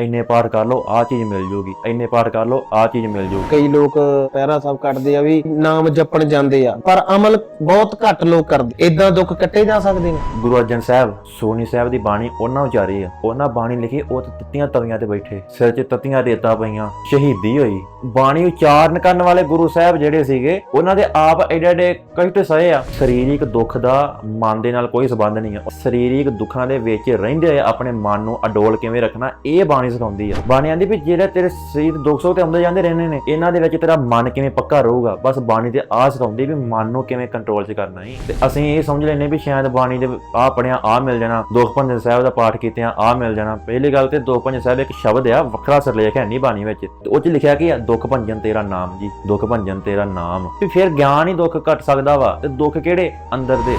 ਇੰਨੇ ਪਾਠ ਕਰ ਲਓ ਆਹ ਚੀਜ਼ ਮਿਲ ਜੂਗੀ। ਇੰਨੇ ਪਾਠ ਕਰ ਲਓ ਆਹ ਚੀਜ਼ ਮਿਲ ਜੂਗੀ। ਕਈ ਲੋਕ ਪਹਿਰਾ ਸਾਹਿਬ ਕੱਟਦੇ ਆ ਵੀ ਨਾਮ ਜਪਣ ਜਾਂਦੇ ਆ ਪਰ ਅਮਲ ਬਹੁਤ ਘੱਟ ਲੋਕ ਕਰਦੇ। ਇਦਾਂ ਦੁੱਖ ਕੱਟੇ ਜਾ ਸਕਦੇ ਨੇ। ਗੁਰੂ ਅਰਜਨ ਸਾਹਿਬ ਸੋਨੀ ਸਾਹਿਬ ਦੀ ਬਾਣੀ ਉਹਨਾਂ ਉਚਾਰੀ ਆ। ਉਹਨਾਂ ਬਾਣੀ ਲਿਖੀ ਉਹ ਤੱਤੀਆਂ ਤਵੀਆਂ ਤੇ ਬੈਠੇ। ਸਿਰ 'ਚ ਤੱਤੀਆਂ ਰੇਤਾਂ ਪਈਆਂ ਸ਼ਹੀਦੀ ਹੋਈ। ਬਾਣੀ ਉਚਾਰਨ ਕਰਨ ਵਾਲੇ ਗੁਰੂ ਸਾਹਿਬ ਜਿਹੜੇ ਸੀਗੇ ਉਹਨਾਂ ਦੇ ਆਪ ਐਡੇ ਐਡੇ ਕਸ਼ਟ ਸਹੇ ਆ। ਸਰੀਰਿਕ ਦੁੱਖ ਦਾ ਮਨ ਦੇ ਨਾਲ ਕੋਈ ਸੰਬੰਧ ਨਹੀਂ ਆ। ਸਰੀਰਿਕ ਦੁੱਖਾਂ ਦੇ ਵਿੱਚ ਰਹਿੰਦੇ ਆਪਣੇ ਮਨ ਨੂੰ ਅਡੋਲ ਕਿਵੇਂ ਰੱਖਣਾ ਇਹ ਬਾਣੀ ਸਿਖਾਉਂਦੀ ਆ। ਬਾਣੀ ਆਂਦੀ ਵੀ ਜਿਹੜੇ ਤੇਰੇ ਸਰੀਰ ਦੁੱਖ ਸੁੱਖ ਤੇ ਆਉਂਦੇ ਜਾਂਦੇ ਰਹਿੰਦੇ ਨੇ, ਇਹਨਾਂ ਦੇ ਵਿੱਚ ਤੇਰਾ ਮਨ ਕਿਵੇਂ ਪੱਕਾ ਰਹੂਗਾ? ਬਸ ਬਾਣੀ ਤੇ ਆਹ ਸਿਖਾਉਂਦੀ ਵੀ ਮਨ ਨੂੰ ਕਿਵੇਂ ਕੰਟਰੋਲ 'ਚ ਕਰਨਾ ਹੈ ਤੇ ਅਸੀਂ ਇਹ ਸਮਝ ਲੈਨੇ ਵੀ ਸ਼ਾਇਦ ਬਾਣੀ ਦੇ ਆ ਪੜਿਆ ਆ ਮਿਲ ਜਾਣਾ। ਦੁੱਖ ਭੰਜਨ ਸਾਹਿਬ ਦਾ ਪਾਠ ਕੀਤਿਆਂ ਆ ਮਿਲ ਜਾਣਾ। ਪਹਿਲੀ ਗੱਲ ਤੇ ਦੁੱਖ ਭੰਜਨ ਸਾਹਿਬ ਇੱਕ ਸ਼ਬਦ ਆ, ਵੱਖਰਾ ਸਿਰਲੇਖ ਹੈ ਨਹੀਂ ਬਾਣੀ ਵਿੱਚ। ਉਹ 'ਚ ਲਿਖਿਆ ਕਿ ਦੁੱਖ ਭੰਜਨ ਤੇਰਾ ਨਾਮ ਜੀ। ਦੁੱਖ ਭੰਜਨ ਤੇਰਾ ਨਾਮ। ਵੀ ਫਿਰ ਗਿਆਨ ਹੀ ਦੁੱਖ ਘਟ ਸਕਦਾ ਵਾ। ਤੇ ਦੁੱਖ ਕਿਹੜੇ? ਅੰਦਰ ਦੇ।